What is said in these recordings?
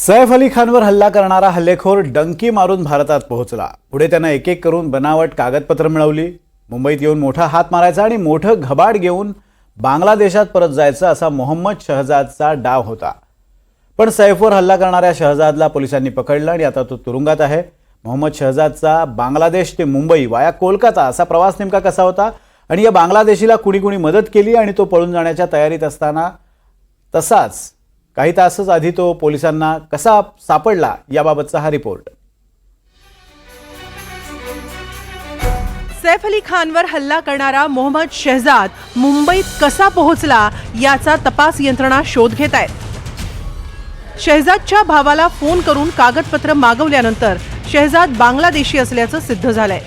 सैफ अली खानवर हल्ला करणारा हल्लेखोर डंकी मारून भारतात पोहोचला. पुढे त्यानं एक एक करून बनावट कागदपत्र मिळवली. मुंबईत येऊन मोठा हात मारायचा आणि मोठं घबाड घेऊन बांगलादेशात परत जायचं असा मोहम्मद शहजादचा डाव होता. पण सैफवर हल्ला करणाऱ्या शहजादला पोलिसांनी पकडलं आणि आता तो तुरुंगात आहे. मोहम्मद शहजादचा बांगलादेश ते मुंबई वाया कोलकाता असा प्रवास नेमका कसा होता? आणि या बांगलादेशीला कुणी कुणी मदत केली आणि तो पळून जाण्याच्या तयारीत असताना तसाच काही तासच आधी तो पोलिसांना कसा सापडला याबाबतचा हा रिपोर्ट. सैफ अली खानवर हल्ला करणारा मोहम्मद शहजाद मुंबईत कसा पोहोचला याचा तपास यंत्रणा शोध घेत आहेत. शहजादच्या भावाला फोन करून कागदपत्र मागवल्यानंतर शहजाद बांगलादेशी असल्याचं सिद्ध झालंय.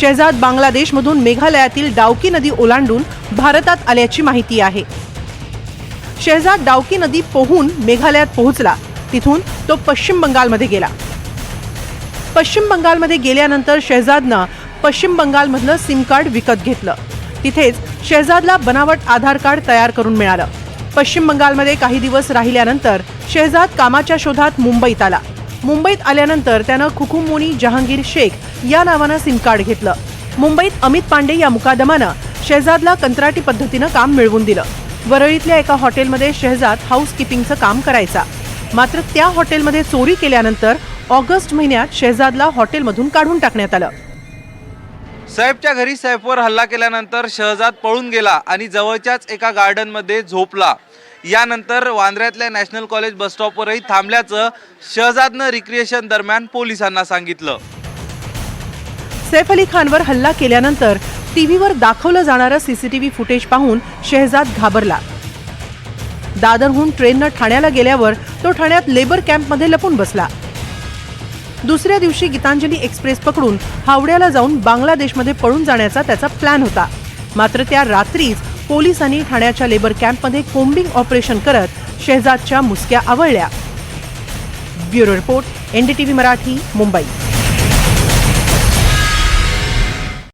शहजाद बांगलादेशमधून मेघालयातील डावकी नदी ओलांडून भारतात आल्याची माहिती आहे. शहजाद डावकी नदी पोहून मेघालयात पोहोचला. तिथून तो पश्चिम बंगालमध्ये गेला. पश्चिम बंगालमध्ये गेल्यानंतर शहजादनं पश्चिम बंगालमधलं सिम कार्ड विकत घेतलं. तिथेच शहजादला बनावट आधार कार्ड तयार करून मिळालं. पश्चिम बंगालमध्ये काही दिवस राहिल्यानंतर शहजाद कामाच्या शोधात मुंबईत आला. मुंबईत आल्यानंतर त्यानं खुखुमोनी जहांगीर शेख या नावानं सिम कार्ड घेतलं. मुंबईत अमित पांडे या मुकादमानं शहजादला कंत्राटी पद्धतीनं काम मिळवून दिलं. वरळीतल्या एका हॉटेलमध्ये शहजाद हाऊसकीपिंगचं काम करायचा. मात्र त्या हॉटेलमध्ये चोरी केल्यानंतर ऑगस्ट महिन्यात शहजादला हॉटेलमधून काढून टाकण्यात आलं. सैफच्या घरी सैफवर हल्ला केल्यानंतर शहजाद पळून गेला आणि जवळच्याच एका गार्डनमध्ये झोपला. यानंतर वांद्र्यातल्या नॅशनल कॉलेज बस स्टॉपवरही थांबल्याचं शहजादनं रिक्रिएशन दरम्यान पोलिसांना सांगितलं. सैफ अली खानवर हल्ला केल्यानंतर टीव्हीवर दाखवलं जाणारं सीसीटीव्ही फुटेज पाहून शेहजाद घाबरला. दादरहून ट्रेननं ठाण्याला गेल्यावर तो ठाण्यात लेबर कॅम्पमध्ये लपून बसला. दुसऱ्या दिवशी गीतांजली एक्सप्रेस पकडून हावड्याला जाऊन बांगलादेशमध्ये पळून जाण्याचा त्याचा प्लॅन होता. मात्र त्या रात्रीच पोलिसांनी ठाण्याच्या लेबर कॅम्पमध्ये कोम्बिंग ऑपरेशन करत शहजादच्या मुसक्या आवळल्या. Bureau report NDTV Marathi Mumbai.